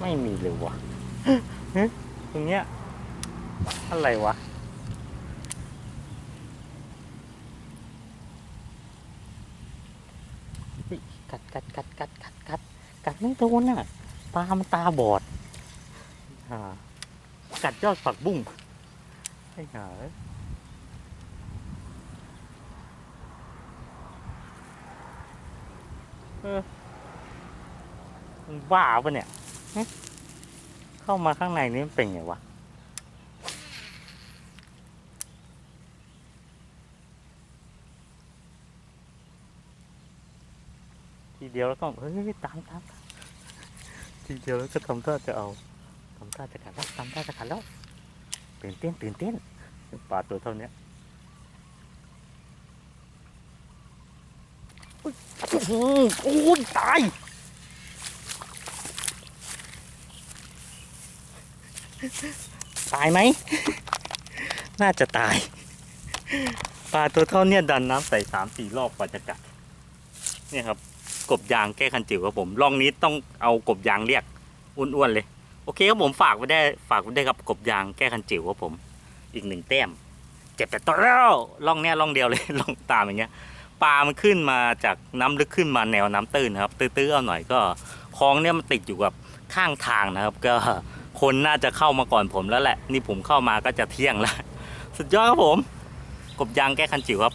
ไม่มีเลยวะเฮ้ยตรงเนี้ยอะไรวะเฮ้ยกัดกัดกัดกัดกัดกัดกัดไม่โดนน่ะปลามันตาบอดอ่ากัดยอดฝักบุ้งไอ้ห่าเอ้ยเออมันบ้าปะเนี่ยหึ เข้ามาข้างในนี้เป็นไงวะ ทีเดียวแล้วก็เฮ้ยตามตามตามทีเดียวแล้วก็ทำท่าจะเอาทำท่าจะกัดแล้วทำท่าจะกัดแล้วตื่นเต้นตื่นเต้นปลาตัวเท่านี้อุ๊ยโอ้โหโอ้ยตาย ตายไหม น่าจะตาย ปลาตัวเท่าเนี้ยดันน้ำใส่สามสี่รอบกว่าจะกัด เนี่ยครับ กบยางแก้คันจิ๋วครับผมลองนี้ต้องเอากบยางเรียกอ้วนๆเลย โอเคครับผมฝากไว้ได้ฝากไว้ได้ครับกบยางแก้คันจิ๋วครับผม อีกหนึ่งแต้ม เจ็บแต่ตัวแล้วล่องเนี้ยล่องเดียวเลยล่องตามอย่างเงี้ยปลามันขึ้นมาจากน้ำลึกขึ้นมาแนวน้ำตื้นนะครับตื้อๆเอาหน่อยก็คลองเนี่ยมันติดอยู่กับข้างทางนะครับ ก็ คนน่าจะเข้ามาก่อนผมแล้วแหละ นี่ผมเข้ามาก็จะเที่ยงแล้ว สุดยอดครับผม กบยางแก้คันจิ๋วครับ